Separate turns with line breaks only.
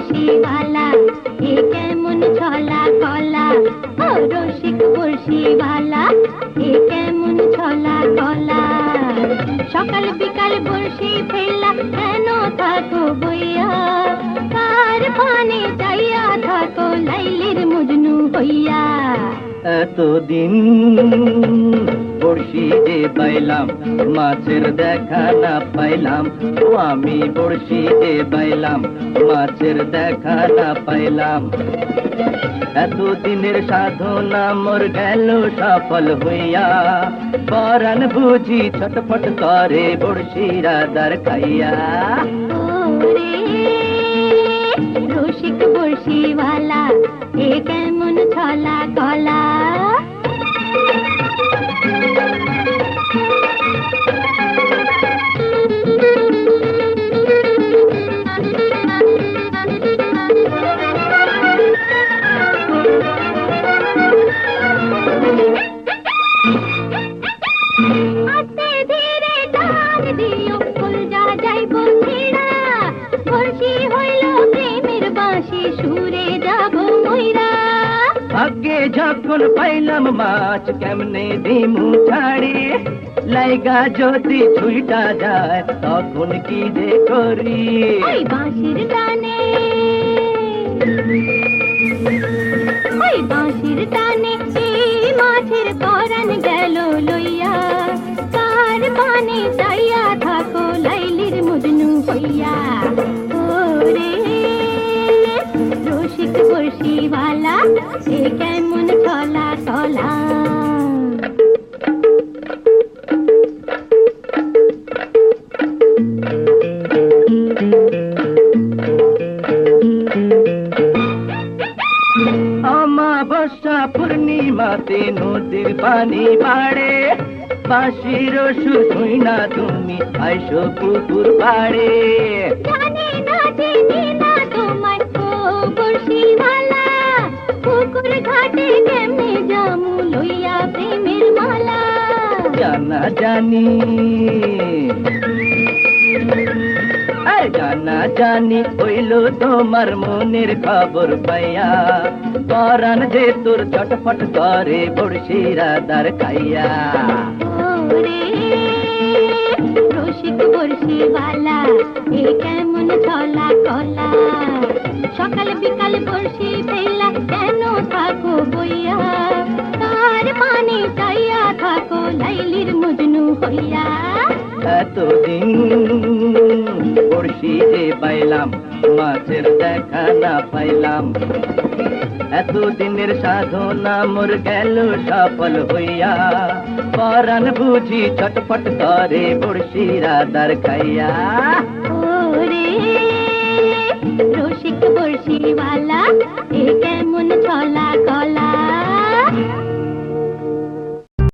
বর্ষিওয়ালা ছলা কলা? ও রসিক বর্ষিওয়ালা ছলা কলা? সকাল বিকাল বর্ষি ফেলা, কেন থাকো বইয়া? কার পানে থাকো, লাইলির মজনু হইয়া।
এতদিন বড়শি যে পাইলাম, মাছের দেখা না পাইলাম, ও আমি বড়শি যে পাইলাম, মাছের দেখা না পাইলাম। এতদিনের সাধনা মোর গেল সফল হইয়া, পরাণ বুঝি ছটপট করে বড়শিরা দার খাইয়া।
রসিক বর্ষিওয়ালা
আগে যখন পাইলাম মাছ, কেমনে দিমু ছাড়ি? লাইগা যদি ছুইটা যায়, তখন কি যে করি?
বাঁশির টানে রসিক বর্ষিওয়ালা এ কেমন ছলা ছলা
অমাবস্যা পূর্ণিমাতে নদীর পানি বাড়ে। বাঁশির শুই না তুমি আইসো পুকুর পাড়ে।
জানি না পুকুর ঘাটে কেমনে জামু লইয়া প্রেমের মালা।
জানা জানি। জানা জানি হইল তোমার মনের খবর পাইয়া। পরাণ যে তোর চটফট করে বড়শিরা দার খাইয়া।
রসিক বর্ষিওয়ালা এ কেমন ছলা কলা সকাল বিকাল বর্ষি বইয়া তার পানে চাইয়া থাকো লাইলির মজনু হইয়া।
এতদিন বড়শি পাইলাম মাছের দেখা না পাইলাম। এতদিনের সাধনা মোর গেল সফল হইয়া। পরাণ বুঝি ছটফট করে বড়শিরা দার খাইয়া।
রসিক এ